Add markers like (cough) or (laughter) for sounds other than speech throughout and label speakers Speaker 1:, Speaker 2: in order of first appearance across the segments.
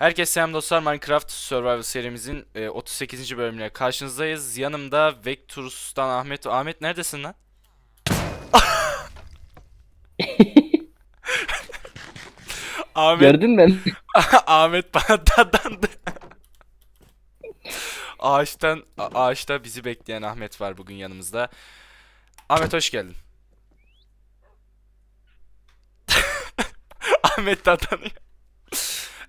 Speaker 1: Herkese selam dostlar. Minecraft Survival serimizin e, 38. bölümüne karşınızdayız. Yanımda Vectorus'tan Ahmet. Ahmet neredesin lan? (laughs) Ahmet,
Speaker 2: Gördün mü? (laughs)
Speaker 1: Ahmet bana dadandı. Ağaçtan, a- ağaçta bizi bekleyen Ahmet var bugün yanımızda. Ahmet hoş geldin. (laughs) Ahmet dadanıyor.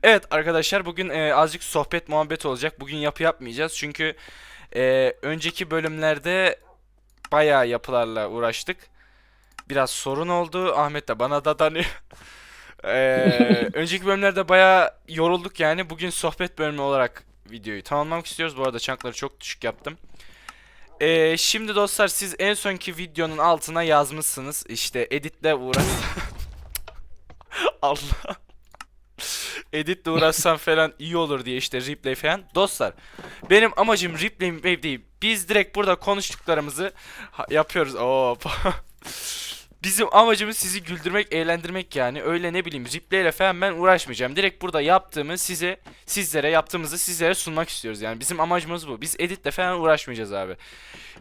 Speaker 1: Evet arkadaşlar bugün e, azıcık sohbet muhabbet olacak. Bugün yapı yapmayacağız çünkü e, önceki bölümlerde bayağı yapılarla uğraştık. Biraz sorun oldu. Ahmet de bana dadanıyor. (laughs) E, (laughs) önceki bölümlerde bayağı yorulduk yani. Bugün sohbet bölümü olarak videoyu tamamlamak istiyoruz. Bu arada çankları çok düşük yaptım. E, şimdi dostlar siz en sonki videonun altına yazmışsınız. İşte editle uğraş. (laughs) Allah. (laughs) Editle uğraşsam falan iyi olur diye işte replay falan. Dostlar benim amacım replay replay değil. Biz direkt burada konuştuklarımızı yapıyoruz. Oo. (laughs) Bizim amacımız sizi güldürmek, eğlendirmek yani. Öyle ne bileyim replay ile falan ben uğraşmayacağım. Direkt burada yaptığımı size, sizlere yaptığımızı sizlere sunmak istiyoruz yani. Bizim amacımız bu. Biz editle falan uğraşmayacağız abi.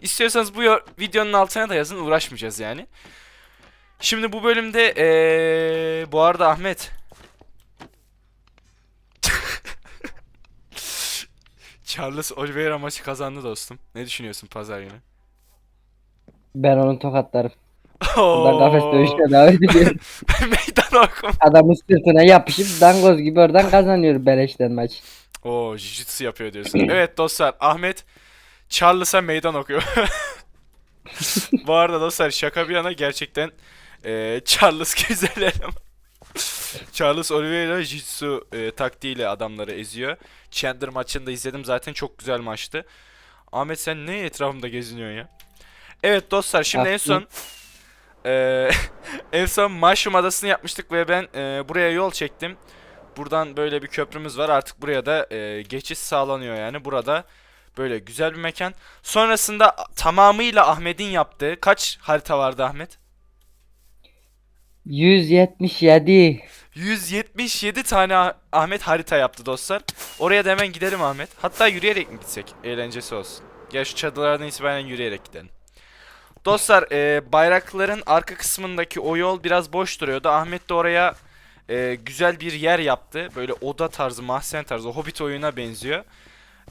Speaker 1: İstiyorsanız bu videonun altına da yazın uğraşmayacağız yani. Şimdi bu bölümde eee bu arada Ahmet Charles Oliveira maçı kazandı dostum. Ne düşünüyorsun pazar günü?
Speaker 2: Ben onu tokatlarım. Buradan kafes dövüşüne davet ediyorum. (laughs)
Speaker 1: Meydan okum.
Speaker 2: Adamın sırtına yapışıp dangoz gibi oradan kazanıyor beleşten maç.
Speaker 1: Oo, jiu-jitsu yapıyor diyorsun. (clears throat) evet dostlar, Ahmet Charles'a meydan okuyor. (laughs) Bu arada dostlar şaka bir yana gerçekten eee, Charles (laughs) güzel eleman. (laughs) Charles Oliveira jiu-jitsu eee, taktiğiyle adamları eziyor. Chandler maçını da izledim zaten çok güzel maçtı. Ahmet sen ne etrafımda geziniyorsun ya? Evet dostlar şimdi en son eee, (laughs) en son Mushroom Adası'nı yapmıştık ve ben eee, buraya yol çektim. Buradan böyle bir köprümüz var. Artık buraya da eee, geçiş sağlanıyor yani. Burada böyle güzel bir mekan. Sonrasında tamamıyla Ahmet'in yaptığı kaç harita vardı Ahmet?
Speaker 2: 177.
Speaker 1: 177 tane Ah- Ahmet harita yaptı dostlar. Oraya da hemen gidelim Ahmet. Hatta yürüyerek mi gitsek? Eğlencesi olsun. Gel şu çadırlardan itibaren yürüyerek gidelim. Dostlar e, bayrakların arka kısmındaki o yol biraz boş duruyordu. Ahmet de oraya e, güzel bir yer yaptı. Böyle oda tarzı, mahzen tarzı, hobbit oyuna benziyor.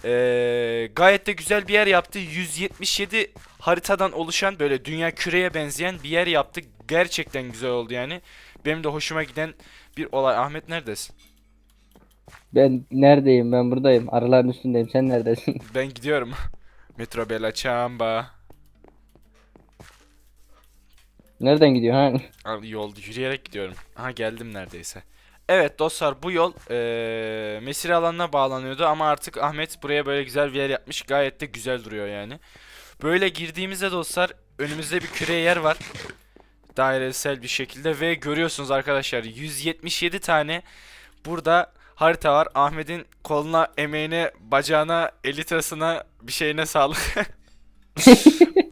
Speaker 1: E, gayet de güzel bir yer yaptı. 177 haritadan oluşan böyle dünya küreye benzeyen bir yer yaptı. Gerçekten güzel oldu yani. Benim de hoşuma giden bir olay. Ahmet neredesin?
Speaker 2: Ben neredeyim? Ben buradayım. Arıların üstündeyim. Sen neredesin? (laughs)
Speaker 1: Ben gidiyorum. Metro Bella Çamba.
Speaker 2: Nereden gidiyor ha?
Speaker 1: Yol yürüyerek gidiyorum. Aha geldim neredeyse. Evet dostlar bu yol eee mesire alanına bağlanıyordu ama artık Ahmet buraya böyle güzel bir yer yapmış. Gayet de güzel duruyor yani. Böyle girdiğimizde dostlar önümüzde bir küre yer var. Dairesel bir şekilde ve görüyorsunuz arkadaşlar 177 tane burada harita var. Ahmet'in koluna, emeğine, bacağına, elitrasına bir şeyine sağlık. (laughs) (laughs)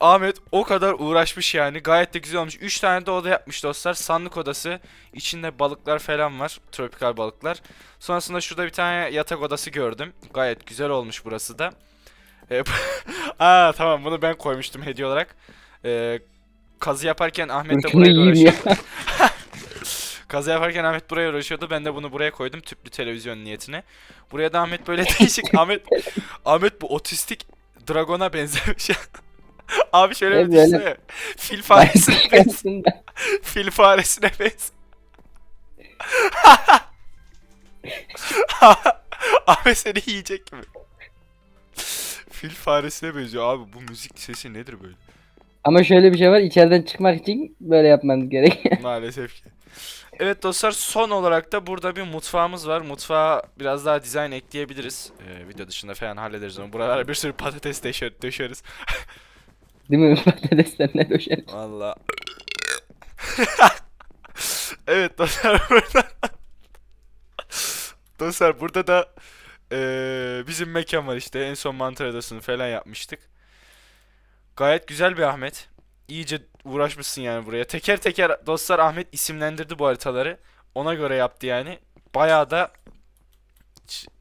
Speaker 1: Ahmet o kadar uğraşmış yani. Gayet de güzel olmuş. 3 tane de oda yapmış dostlar. Sandık odası. İçinde balıklar falan var. Tropikal balıklar. Sonrasında şurada bir tane yatak odası gördüm. Gayet güzel olmuş burası da. E, (laughs) Aa tamam bunu ben koymuştum hediye olarak. E, kazı yaparken Ahmet de buraya
Speaker 2: yiyeyim
Speaker 1: uğraşıyor.
Speaker 2: ya. (laughs) (laughs)
Speaker 1: Kazı yaparken Ahmet buraya uğraşıyordu. Ben de bunu buraya koydum tüplü televizyon niyetine. Buraya da Ahmet böyle değişik. Ahmet Ahmet bu otistik dragona benzemiş. (laughs) Abi şöyle bir
Speaker 2: böyle.
Speaker 1: düşünsene. Fil faresine (laughs) benziyor. Fil faresine benziyor. (laughs) Ahmet seni yiyecek mi? Fil faresine benziyor abi bu müzik sesi nedir böyle?
Speaker 2: Ama şöyle bir şey var. içeriden çıkmak için böyle yapmanız gerek.
Speaker 1: Maalesef ki. Evet dostlar son olarak da burada bir mutfağımız var. Mutfağa biraz daha dizayn ekleyebiliriz. Ee, video dışında falan hallederiz onu. Buralara bir sürü patates döşer, döşeriz.
Speaker 2: Değil mi? (laughs) Patatesler ne döşer?
Speaker 1: Valla. (laughs) evet dostlar burada. (laughs) dostlar burada da eee, bizim mekan var işte. En son mantar adasını falan yapmıştık. Gayet güzel bir Ahmet. İyice uğraşmışsın yani buraya. Teker teker dostlar Ahmet isimlendirdi bu haritaları. Ona göre yaptı yani. Bayağı da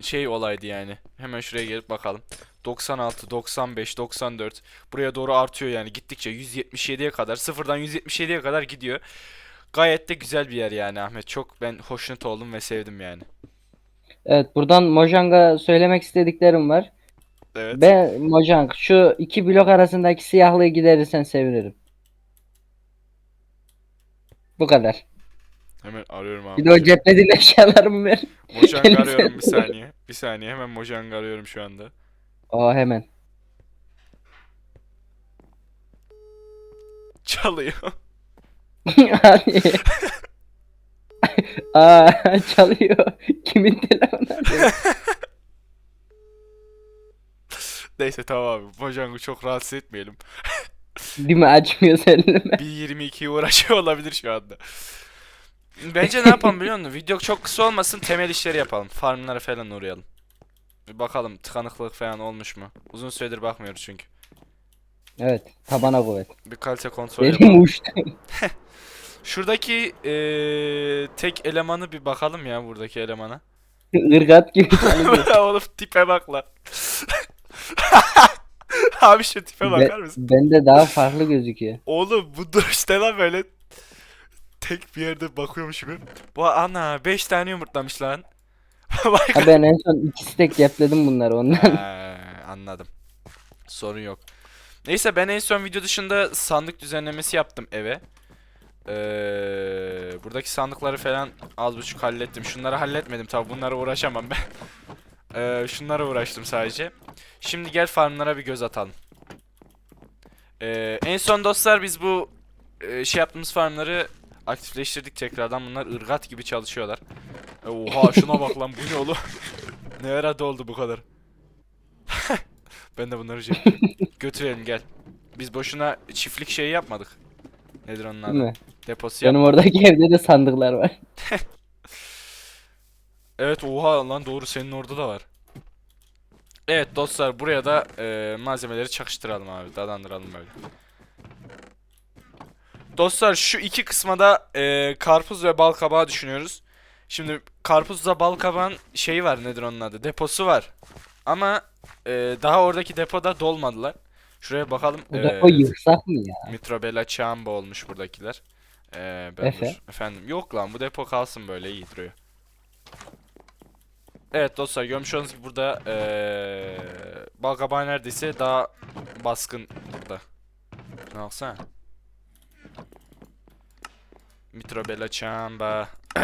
Speaker 1: şey olaydı yani. Hemen şuraya gelip bakalım. 96, 95, 94. Buraya doğru artıyor yani gittikçe 177'ye kadar. Sıfırdan 177'ye kadar gidiyor. Gayet de güzel bir yer yani Ahmet. Çok ben hoşnut oldum ve sevdim yani.
Speaker 2: Evet buradan Mojang'a söylemek istediklerim var.
Speaker 1: Evet.
Speaker 2: Ben Mojang şu iki blok arasındaki siyahlığı giderirsen sevinirim. Bu kadar.
Speaker 1: Hemen arıyorum abi.
Speaker 2: Bir de o ceplediğin eşyalarımı ver.
Speaker 1: Mojang (laughs) arıyorum bir saniye. Bir saniye hemen Mojang arıyorum şu anda.
Speaker 2: Aa hemen.
Speaker 1: Çalıyor.
Speaker 2: Hadi. Aa çalıyor. Kimin telefonu?
Speaker 1: Neyse tamam abi. Mojang'ı çok rahatsız etmeyelim.
Speaker 2: Değil mi açmıyor elime.
Speaker 1: Bir 22'ye uğraşıyor olabilir şu anda. Bence ne yapalım biliyor musun? Video çok kısa olmasın temel işleri yapalım. Farmlara falan uğrayalım. Bir bakalım tıkanıklık falan olmuş mu? Uzun süredir bakmıyoruz çünkü.
Speaker 2: Evet tabana kuvvet.
Speaker 1: Bir kalite kontrol yapalım.
Speaker 2: Benim uçtu. (laughs) (laughs)
Speaker 1: Şuradaki eee, tek elemanı bir bakalım ya buradaki elemana.
Speaker 2: Irgat gibi. (laughs)
Speaker 1: Oğlum tipe bak lan. Abi şu tipe bakar mısın?
Speaker 2: Bende daha farklı gözüküyor.
Speaker 1: Oğlum bu duruşta lan böyle tek bir yerde bakıyormuş gibi. Bu ana 5 tane yumurtlamış lan. (laughs)
Speaker 2: Ha ben en son iki stek cepledim bunları ondan.
Speaker 1: Ha, anladım. Sorun yok. Neyse ben en son video dışında sandık düzenlemesi yaptım eve. Ee, buradaki sandıkları falan az buçuk hallettim. Şunları halletmedim tabi bunlara uğraşamam ben. (laughs) Ee, şunlara uğraştım sadece. Şimdi gel farmlara bir göz atalım. Ee, en son dostlar biz bu e, şey yaptığımız farmları aktifleştirdik tekrardan. Bunlar ırgat gibi çalışıyorlar. E, Oha şuna bak lan bu ne oğlum? (laughs) ne ara doldu bu kadar? (laughs) ben de bunları şey götürelim gel. Biz boşuna çiftlik şeyi yapmadık. Nedir onun adı?
Speaker 2: mi?
Speaker 1: Deposu.
Speaker 2: Benim oradaki evde de sandıklar var. (laughs)
Speaker 1: Evet oha lan doğru senin orada da var. Evet dostlar buraya da e, malzemeleri çakıştıralım abi. Dadandıralım böyle. Dostlar şu iki kısma da e, karpuz ve bal kabağı düşünüyoruz. Şimdi karpuzla bal kabağın şeyi var nedir onun adı? Deposu var. Ama e, daha oradaki depoda dolmadılar. Şuraya bakalım.
Speaker 2: Bu
Speaker 1: E,
Speaker 2: depo yıksak mı ya?
Speaker 1: Mitrobella Chambo olmuş buradakiler. Ee, ben
Speaker 2: Efe?
Speaker 1: dur. Efendim yok lan bu depo kalsın böyle iyi duruyor. Evet dostlar görmüş olduğunuz gibi burada ee, Balkabağı neredeyse daha baskın burada. Ne baksana. Mitrobella Chamba. (coughs)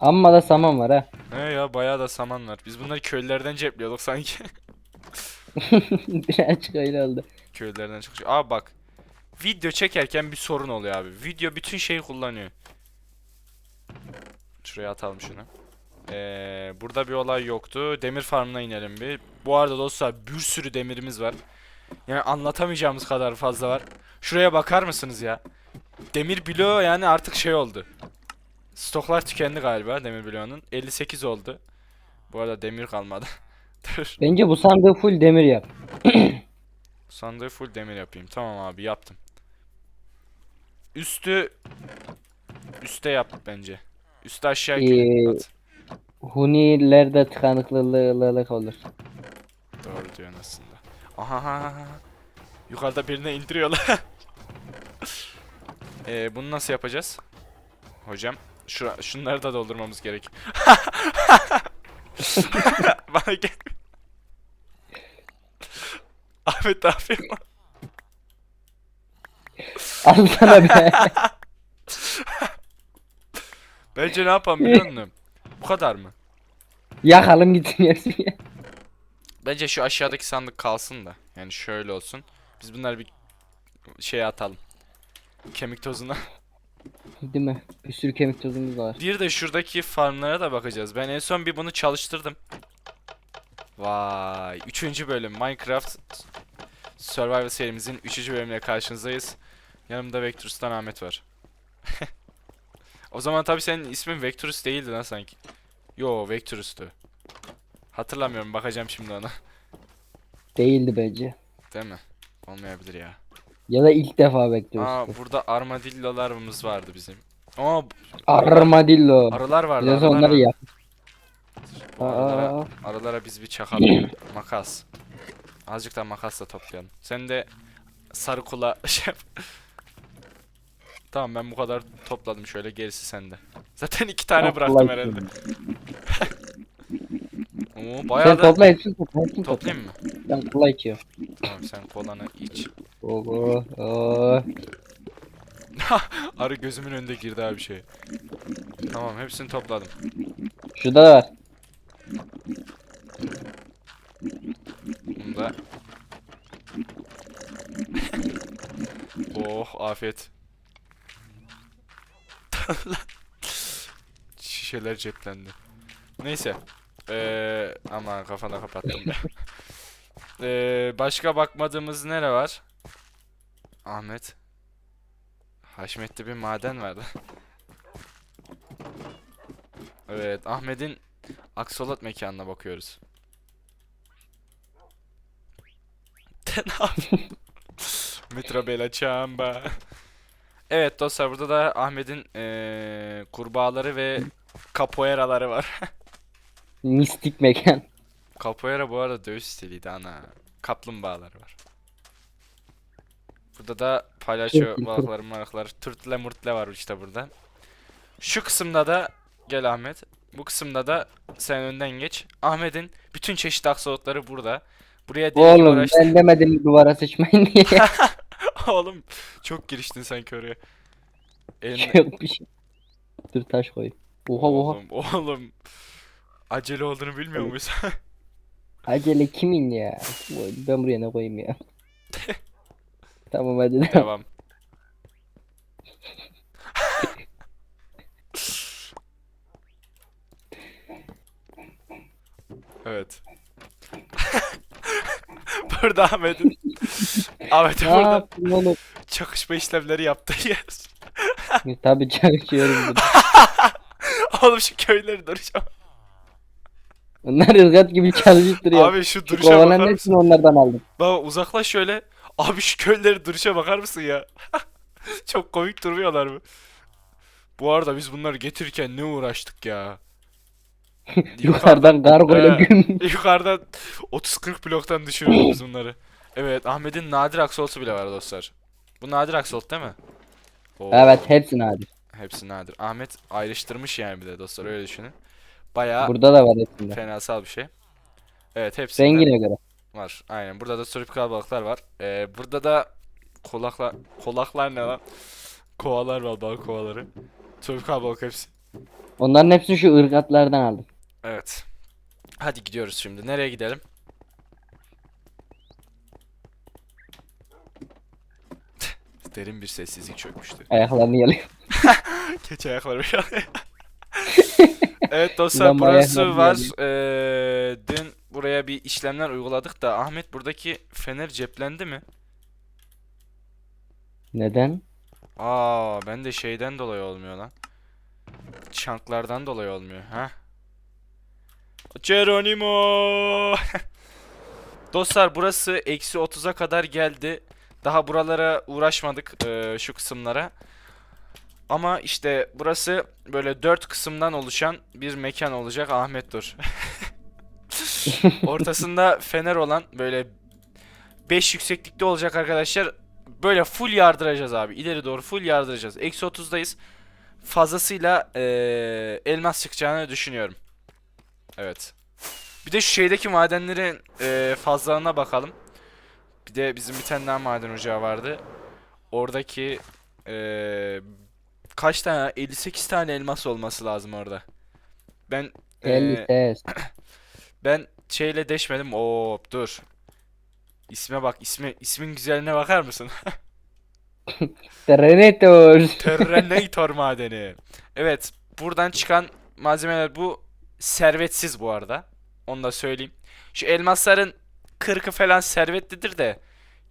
Speaker 2: Amma da saman var ha.
Speaker 1: Ne ya bayağı da saman var. Biz bunları köylülerden cepliyorduk sanki. (laughs)
Speaker 2: Birazcık öyle oldu.
Speaker 1: Köylülerden çıkıyor. Abi bak. Video çekerken bir sorun oluyor abi. Video bütün şeyi kullanıyor. Şuraya atalım şunu. Ee, burada bir olay yoktu. Demir farmına inelim bir. Bu arada dostlar bir sürü demirimiz var. Yani anlatamayacağımız kadar fazla var. Şuraya bakar mısınız ya? Demir bloğu yani artık şey oldu. Stoklar tükendi galiba demir bloğunun. 58 oldu. Bu arada demir kalmadı. (laughs) Dur.
Speaker 2: Bence bu sandığı full demir yap.
Speaker 1: Sandığı full demir yapayım. Tamam abi yaptım. Üstü üste yap bence. Üstü aşağı
Speaker 2: Ee,
Speaker 1: at.
Speaker 2: Hunilerde tıkanıklılık olur.
Speaker 1: Doğru diyorsun aslında. Aha. Yukarıda birine indiriyorlar. (laughs) ee, bunu nasıl yapacağız? Hocam şura, şunları da doldurmamız gerek. (laughs) Bana gel. Ahmet ne
Speaker 2: sana be.
Speaker 1: Bence ne yapalım biliyor musun? Bu kadar mı?
Speaker 2: Yakalım gitsin ya.
Speaker 1: Bence şu aşağıdaki sandık kalsın da. Yani şöyle olsun. Biz bunları bir şeye atalım. Kemik tozuna.
Speaker 2: Değil mi? Bir sürü kemik tozumuz var.
Speaker 1: Bir de şuradaki farmlara da bakacağız. Ben en son bir bunu çalıştırdım. Vay. Üçüncü bölüm Minecraft Survival serimizin üçüncü bölümüne karşınızdayız. Yanımda Vectorus'tan Ahmet var. (laughs) o zaman tabii senin ismin Vectorus değildi lan sanki. Yo Vectorus'tu. Hatırlamıyorum bakacağım şimdi ona. (laughs)
Speaker 2: Değildi bence.
Speaker 1: Değil mi? Olmayabilir ya.
Speaker 2: Ya da ilk defa bekliyoruz.
Speaker 1: Aa burada armadillolarımız vardı bizim. Aa
Speaker 2: Armadillo.
Speaker 1: arılar vardı.
Speaker 2: Biraz
Speaker 1: arılar
Speaker 2: onları
Speaker 1: vardı.
Speaker 2: yap.
Speaker 1: Bu
Speaker 2: Aa.
Speaker 1: aralara, aralara biz bir çakalım. (laughs) Makas. Azıcık da makasla toplayalım. Sen de sarı kula (laughs) şey yap. Tamam ben bu kadar topladım şöyle gerisi sende. Zaten iki tane bıraktım
Speaker 2: kolay
Speaker 1: herhalde. (laughs) Oo
Speaker 2: Sen
Speaker 1: bayağı da
Speaker 2: topla hepsini topla hepsini topla.
Speaker 1: toplayayım mı?
Speaker 2: Ben kola içiyorum.
Speaker 1: Tamam sen kolanı iç.
Speaker 2: Oo, oo. (laughs)
Speaker 1: Arı gözümün önünde girdi abi şey. Tamam hepsini topladım.
Speaker 2: Şurada da var.
Speaker 1: Bunu da. oh afiyet. (laughs) Şişeler ceplendi. Neyse. Ee, aman kafana kapattım. (laughs) ee, başka bakmadığımız nere var? Ahmet. Haşmet'te bir maden vardı. evet, Ahmet'in Aksolot mekanına bakıyoruz. (laughs) Metro Bella Çamba. Evet dostlar burada da Ahmet'in eee kurbağaları ve capoeiraları var.
Speaker 2: Mistik mekan.
Speaker 1: Capoeira bu arada dövüş stiliydi ana. Kaplumbağaları var. Burada da palyaço balıkları malıkları. Tırtle mırtle var işte burada. Şu kısımda da gel Ahmet. Bu kısımda da sen önden geç. Ahmet'in bütün çeşit aksolotları burada. Buraya deli
Speaker 2: Oğlum
Speaker 1: uğraştı.
Speaker 2: ben demedim duvara sıçmayın diye. (laughs)
Speaker 1: Oğlum çok giriştin sanki oraya. Eline...
Speaker 2: Yok bir şey. Dur taş koy. Oha oha.
Speaker 1: Oğlum, oğlum. Acele olduğunu bilmiyor muyuz? (laughs)
Speaker 2: Acele kimin ya? Ben buraya ne koyayım ya? (laughs) tamam hadi devam.
Speaker 1: Devam. evet. (laughs) burada Ahmet'in Ahmet'in
Speaker 2: Ne
Speaker 1: burada
Speaker 2: yaptın oğlum?
Speaker 1: çakışma işlemleri yaptığı (laughs) yer.
Speaker 2: Tabii çalışıyorum burada. (laughs)
Speaker 1: Oğlum şu köyleri duracağım.
Speaker 2: Onlar ırgat gibi çalışıp duruyor.
Speaker 1: Abi şu
Speaker 2: Şu
Speaker 1: duruşa bakar
Speaker 2: kovaların
Speaker 1: mısın?
Speaker 2: hepsini onlardan aldım.
Speaker 1: Baba uzaklaş şöyle. Abi şu köyleri duruşa bakar mısın ya? (laughs) Çok komik durmuyorlar mı? Bu arada biz bunları getirirken ne uğraştık ya. (laughs)
Speaker 2: Yukarıdan gargoyla
Speaker 1: He.
Speaker 2: gün. (laughs)
Speaker 1: Yukarıdan 30-40 bloktan düşürüyoruz biz bunları. Evet Ahmet'in nadir aksolotu bile var dostlar. Bu nadir aksolot değil mi? Oo,
Speaker 2: Evet hepsini abi.
Speaker 1: Hepsi nadir. Ahmet ayrıştırmış yani bir de dostlar öyle düşünün. Bayağı
Speaker 2: Burada da var hepsinde.
Speaker 1: fenasal bir şey. Evet hepsinde
Speaker 2: Rengine göre.
Speaker 1: Var. Aynen. Burada da tropikal balıklar var. Ee, burada da kolaklar kolaklar ne lan? Kovalar var balık kovaları. Tropikal balık hepsi.
Speaker 2: Onların hepsini şu ırgatlardan aldım.
Speaker 1: Evet. Hadi gidiyoruz şimdi. Nereye gidelim? (laughs) Derin bir sessizlik çökmüştü.
Speaker 2: Ayaklarını yalıyor. (laughs)
Speaker 1: Keçi ayakları (laughs) Evet dostlar burası var. Ee, dün buraya bir işlemler uyguladık da Ahmet buradaki fener ceplendi mi?
Speaker 2: Neden?
Speaker 1: Aa ben de şeyden dolayı olmuyor lan. Çanklardan dolayı olmuyor. Ha? Geronimo. (laughs) Dostlar burası eksi 30'a kadar geldi. Daha buralara uğraşmadık eee, şu kısımlara. Ama işte burası böyle dört kısımdan oluşan bir mekan olacak. Ahmet dur. (laughs) (laughs) Ortasında fener olan böyle 5 yükseklikte olacak arkadaşlar. Böyle full yardıracağız abi. İleri doğru full yardıracağız. Eksi 30'dayız. Fazlasıyla eee, elmas çıkacağını düşünüyorum. Evet. Bir de şu şeydeki madenlerin eee fazlalığına bakalım. Bir de bizim bir tane daha maden ocağı vardı. Oradaki eee, kaç tane? 58 tane elmas olması lazım orada. Ben
Speaker 2: ses. (coughs)
Speaker 1: ben şeyle deşmedim. Oo dur. İsme bak ismi ismin güzelliğine bakar mısın? (laughs)
Speaker 2: Terrenator.
Speaker 1: Terrenator madeni. Evet, buradan çıkan malzemeler bu servetsiz bu arada. Onu da söyleyeyim. Şu elmasların 40'ı falan servetlidir de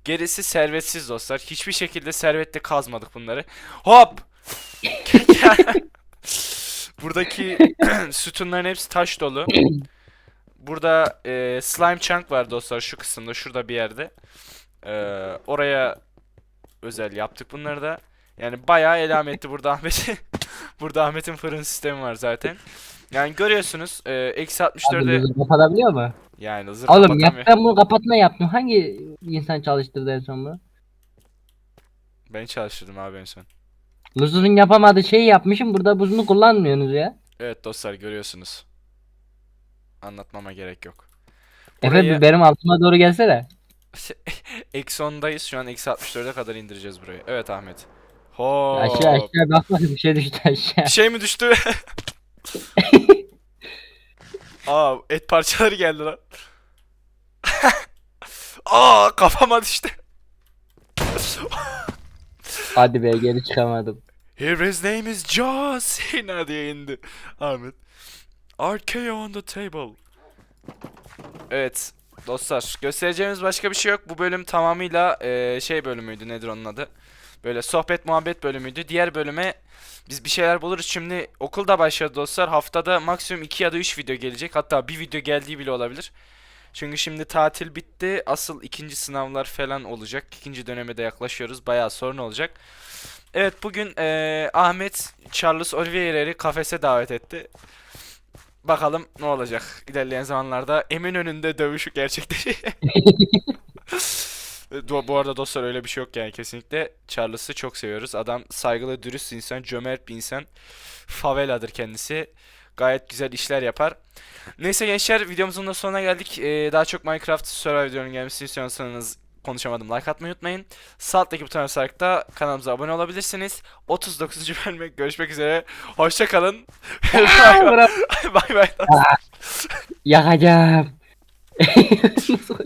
Speaker 1: gerisi servetsiz dostlar. Hiçbir şekilde servetli kazmadık bunları. Hop! (laughs) (laughs) Buradaki (clears throat) sütunların hepsi taş dolu. Burada e, slime chunk var dostlar şu kısımda şurada bir yerde. E, oraya özel yaptık bunları da. Yani bayağı elametti burada Ahmet'in. (laughs) burada Ahmet'in fırın sistemi var zaten. Yani görüyorsunuz e, eksi
Speaker 2: Abi
Speaker 1: 64'e
Speaker 2: loser kapatabiliyor mu?
Speaker 1: yani hızır
Speaker 2: Oğlum yap ben bunu kapatma yaptım. Hangi insan çalıştırdı en son bunu?
Speaker 1: Ben çalıştırdım abi en son.
Speaker 2: Loser'ın yapamadığı şeyi yapmışım. Burada buzunu kullanmıyorsunuz ya.
Speaker 1: Evet dostlar görüyorsunuz. Anlatmama gerek yok.
Speaker 2: Efe
Speaker 1: Burayı-
Speaker 2: bir benim altıma doğru gelsene. (laughs)
Speaker 1: Eksi 10'dayız şu an eksi 64'e kadar indireceğiz burayı. Evet Ahmet. Hop.
Speaker 2: Aşağı aşağı bak bak bir şey düştü aşağı.
Speaker 1: Bir şey mi düştü? (laughs) Aa et parçaları geldi lan. (laughs) Aa kafama düştü.
Speaker 2: Hadi be geri çıkamadım.
Speaker 1: Here his name is John Cena diye indi Ahmet. RKO on the table. Evet dostlar göstereceğimiz başka bir şey yok. Bu bölüm tamamıyla eee, şey bölümüydü nedir onun adı. Böyle sohbet muhabbet bölümüydü. Diğer bölüme biz bir şeyler buluruz. Şimdi okulda başladı dostlar. Haftada maksimum 2 ya da 3 video gelecek. Hatta bir video geldiği bile olabilir. Çünkü şimdi tatil bitti. Asıl ikinci sınavlar falan olacak. İkinci döneme de yaklaşıyoruz. Bayağı sorun olacak. Evet bugün eee, Ahmet Charles Oliveira'yı kafese davet etti. Bakalım ne olacak ilerleyen zamanlarda Eminönü'nde dövüşü gerçekleşecek. (laughs) Bu arada dostlar öyle bir şey yok yani kesinlikle. Charles'ı çok seviyoruz. Adam saygılı, dürüst insan, cömert bir insan. Faveladır kendisi. Gayet güzel işler yapar. Neyse gençler videomuzun da sonuna geldik. Ee, daha çok Minecraft Survival videonun gelmesini istiyorsanız konuşamadım like atmayı unutmayın. Sağ alttaki butona basarak da kanalımıza abone olabilirsiniz. 39. (laughs) bölüme görüşmek üzere. Hoşça kalın. (laughs) Bay bay.
Speaker 2: Yakacağım. (laughs) Nasıl koş-